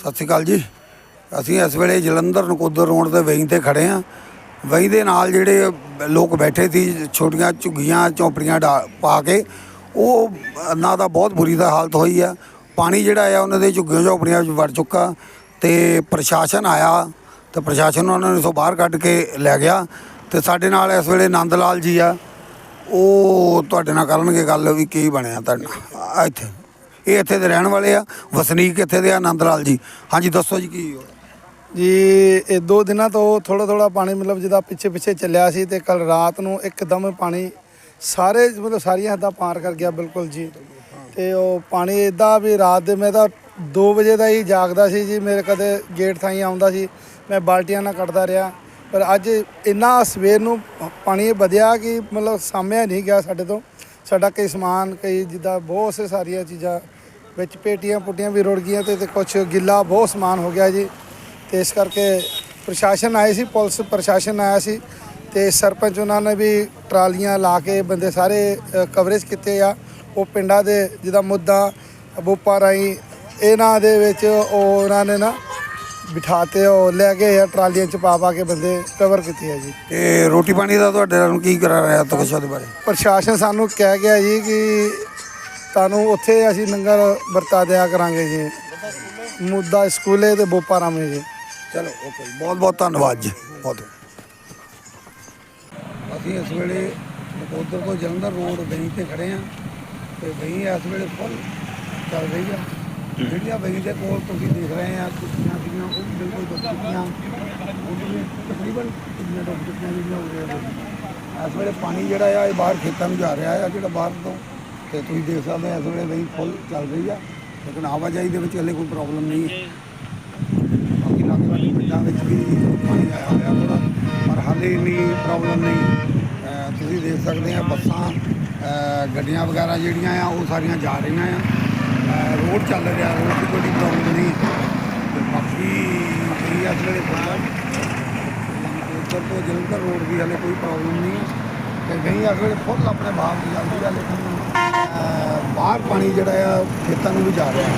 ਸਤਿ ਸ਼੍ਰੀ ਅਕਾਲ ਜੀ। ਅਸੀਂ ਇਸ ਵੇਲੇ ਜਲੰਧਰ ਨਕੋਦਰ ਰੋਡ ਦੇ ਵਹੀਂ ਤੇ ਖੜੇ ਹਾਂ। ਵਹੀਂ ਦੇ ਨਾਲ ਜਿਹੜੇ ਲੋਕ ਬੈਠੇ ਸੀ, ਛੋਟੀਆਂ ਝੁੱਗੀਆਂ, ਝੌਂਪੜੀਆਂ ਡਾ- ਪਾ ਕੇ, ਉਹ ਨਾ ਦਾ ਬਹੁਤ ਬੁਰੀ ਦਾ ਹਾਲਤ ਹੋਈ ਆ। ਪਾਣੀ ਜਿਹੜਾ ਆ, ਉਹਨਾਂ ਦੇ ਝੁੱਗੀਆਂ, ਝੌਂਪੜੀਆਂ ਵਿੱਚ ਵੜ ਚੁੱਕਾ ਤੇ ਪ੍ਰਸ਼ਾਸਨ ਆਇਆ ਤੇ ਪ੍ਰਸ਼ਾਸਨ ਉਹਨਾਂ ਨੂੰ ਸੋ ਬਾਹਰ ਕੱਢ ਕੇ ਲੈ ਗਿਆ ਤੇ ਸਾਡੇ ਨਾਲ ਇਸ ਵੇਲੇ ਨੰਦ ਲਾਲ ਜੀ ਆ। ਉਹ ਤੁਹਾਡੇ ਨਾਲ ਕਰਨਗੇ ਗੱਲ ਵੀ ਕੀ ਬਣਿਆ ਤੁਹਾਡੇ ਨਾਲ। ਇੱਥੇ। ਇਹ ਇੱਥੇ ਦੇ ਰਹਿਣ ਵਾਲੇ ਆ, ਵਸਨੀਕ ਇੱਥੇ ਦੇ ਆ ਨੰਦ ਲਾਲ ਜੀ। ਹਾਂਜੀ, ਦੱਸੋ ਜੀ ਕੀ ਹੋਇਆ? ਜੀ, ਇਹ ਦੋ ਦਿਨਾਂ ਤੋਂ ਥੋੜਾ ਥੋੜਾ ਪਾਣੀ ਮਤਲਬ ਜਿਹਦਾ ਪਿੱਛੇ ਪਿੱਛੇ ਚੱਲਿਆ ਸੀ ਤੇ ਕੱਲ ਰਾਤ ਨੂੰ ਇੱਕਦਮ ਪਾਣੀ ਸਾਰੇ ਮਤਲਬ ਸਾਰੀਆਂ ਹੱਦਾਂ ਪਾਰ ਕਰ ਗਿਆ ਬਿਲਕੁਲ ਜੀ। ਤੇ ਉਹ ਪਾਣੀ ਇਦਾਂ ਵੀ ਰਾਤ ਦੇ, ਮੈਂ ਤਾਂ 2 ਵਜੇ ਦਾ ਹੀ ਜਾਗਦਾ ਸੀ ਜੀ, ਮੇਰੇ ਕਦੇ ਗੇਟ ਥਾਈ ਆਉਂਦਾ ਸੀ। ਮੈਂ ਬਾਲਟੀਆਂ ਨਾਲ ਕੱਢਦਾ ਰਿਹਾ, ਪਰ ਅੱਜ ਇੰਨਾ ਸਵੇਰ ਨੂੰ ਪਾਣੀ ਵਧਿਆ ਕਿ ਮਤਲਬ ਸਾਹਮਣੇ ਨਹੀਂ ਗਿਆ ਸਾਡੇ ਤੋਂ। ਸਾਡਾ ਕਈ ਸਮਾਨ, ਕਈ ਜਿੱਦਾਂ ਬਹੁਤ ਸੇ ਸਾਰੀਆਂ ਚੀਜ਼ਾਂ ਵਿੱਚ ਪੇਟੀਆਂ ਪੁੱਟੀਆਂ ਵੀ ਰੁੜ ਗਈਆਂ ਤੇ ਤੇ ਕੁਝ ਗਿੱਲਾ ਬਹੁਤ ਸਮਾਨ ਹੋ ਗਿਆ ਜੀ। ਤੇ ਇਸ ਕਰਕੇ ਪ੍ਰਸ਼ਾਸਨ ਆਏ ਸੀ ਪੁਲਿਸ ਪ੍ਰਸ਼ਾਸਨ ਆਇਆ ਸੀ ਤੇ ਸਰਪੰਚ ਉਹਨਾਂ ਨੇ ਵੀ ਟਰਾਲੀਆਂ ਲਾ ਕੇ ਬੰਦੇ ਸਾਰੇ ਕਵਰੇਜ ਕੀਤੇ ਆ। ਉਹ ਪਿੰਡਾਂ ਦੇ ਜਿਹਦਾ ਮੁੱਦਾ ਬੋਪਾ ਰਾਈ ਇਹਨਾਂ ਦੇ ਵਿੱਚ ਉਹ ਉਹਨਾਂ ਨੇ ਨਾ ਬਿਠਾਤੇ ਉਹ ਲੈ ਗਏ ਆ ਟਰਾਲੀਆਂ ਚ ਪਾ ਪਾ ਕੇ ਬੰਦੇ ਕਵਰ ਕੀਤੇ ਆ ਜੀ। ਤੇ ਰੋਟੀ ਪਾਣੀ ਦਾ ਤੁਹਾਡੇ ਨਾਲ ਕੀ ਕਰਾ ਰਿਹਾ ਤਕਸ਼ਾ ਦੇ ਬਾਰੇ? ਪ੍ਰਸ਼ਾਸਨ ਸਾਨੂੰ ਕਹਿ ਗਿਆ ਜੀ ਕਿ ਤੁਹਾਨੂੰ ਉੱਥੇ ਅਸੀਂ ਲੰਗਰ ਵਰਤਾ ਦਿਆ ਕਰਾਂਗੇ ਜੀ। ਮੁੱਦਾ ਸਕੂਲੇ ਤੇ ਬੋਪਾ ਜੀ। ਚਲੋ, ਓਕੇ ਬਹੁਤ ਬਹੁਤ ਧੰਨਵਾਦ ਜੀ। ਬਹੁਤ ਅਸੀਂ ਇਸ ਵੇਲੇ ਨਕੋਦਰ ਤੋਂ ਜਲੰਧਰ ਰੋਡ ਵਹੀਂ ਤੇ ਖੜੇ ਹਾਂ ਤੇ ਵਹੀਂ ਇਸ ਵੇਲੇ ਫੁੱਲ ਚੱਲ ਰਹੀ ਆ। ਜਿਹੜੀਆਂ ਵਹੀਂ ਦੇ ਕੋਲ ਤੁਸੀਂ ਦੇਖ ਰਹੇ ਆ ਕੁੱਤੀਆਂ ਦੀਆਂ ਉਹ ਵੀ ਬਿਲਕੁਲ ਡੁੱਬ ਤਕਰੀਬਨ ਕਿੰਨੀਆਂ ਡੁੱਬ ਚੁੱਕੀਆਂ ਹੋ ਗਈਆਂ ਇਸ ਵੇਲੇ ਪਾਣੀ ਜਿਹੜਾ ਆ, ਇਹ ਬਾਹਰ ਖੇਤਾਂ ਨੂੰ ਜਾ ਰਿਹਾ ਆ, ਜਿਹੜਾ ਬਾਹਰ ਤੋਂ ਤੇ ਤੁਸੀਂ ਦੇਖ ਸਕਦੇ ਆ ਇਸ ਵੇਲੇ ਵਹੀਂ ਫੁੱਲ ਚੱਲ ਰਹੀ ਆ। ਲੇਕਿਨ ਆਵਾਜਾਈ ਦੇ ਵਿੱਚ ਹਲੇ ਕੋਈ ਪ੍ਰੋਬਲਮ ਨਹੀਂ ਹੈ। ਬਾਕੀ ਲਾਗੇ ਵਾਲੇ ਪਿੰਡਾਂ ਵਿੱਚ ਵੀ ਪਾਣੀ ਆਇਆ ਹੋਇਆ ਥੋੜਾ ਪਰ ਹਾਲੇ ਇੰਨੀ ਪ੍ਰੋਬਲਮ ਨਹੀਂ। ਤੁਸੀਂ ਦੇਖ ਸਕਦੇ ਆ ਬੱਸਾਂ ਗੱਡੀਆਂ ਵਗੈਰਾ ਜਿਹੜੀਆਂ ਆ, ਉਹ ਸਾਰੀਆਂ ਜਾ ਰਹੀਆਂ ਆ। ਰੋਡ ਚੱਲ ਰਿਹਾ, ਰੋਡ ਦੀ ਕੋਈ ਪ੍ਰੋਬਲਮ ਨਹੀਂ। ਤੇ ਬਾਕੀ ਜਿਹੜੀ ਇਸ ਵੇਲੇ ਉੱਤਰ ਤੋਂ ਜਲੰਧਰ ਰੋਡ ਦੀ ਹਾਲੇ ਕੋਈ ਪ੍ਰੋਬਲਮ ਨਹੀਂ ਹੈ। ਤੇ ਨਹੀਂ ਇਸ ਵੇਲੇ ਫੁੱਲ ਆਪਣੇ ਬਾਹਰ ਦੀ ਜਾਂਦੀ ਆ, ਲੇਕਿਨ ਬਾਹਰ ਪਾਣੀ ਜਿਹੜਾ ਆ ਖੇਤਾਂ ਨੂੰ ਵੀ ਜਾ ਰਿਹਾ।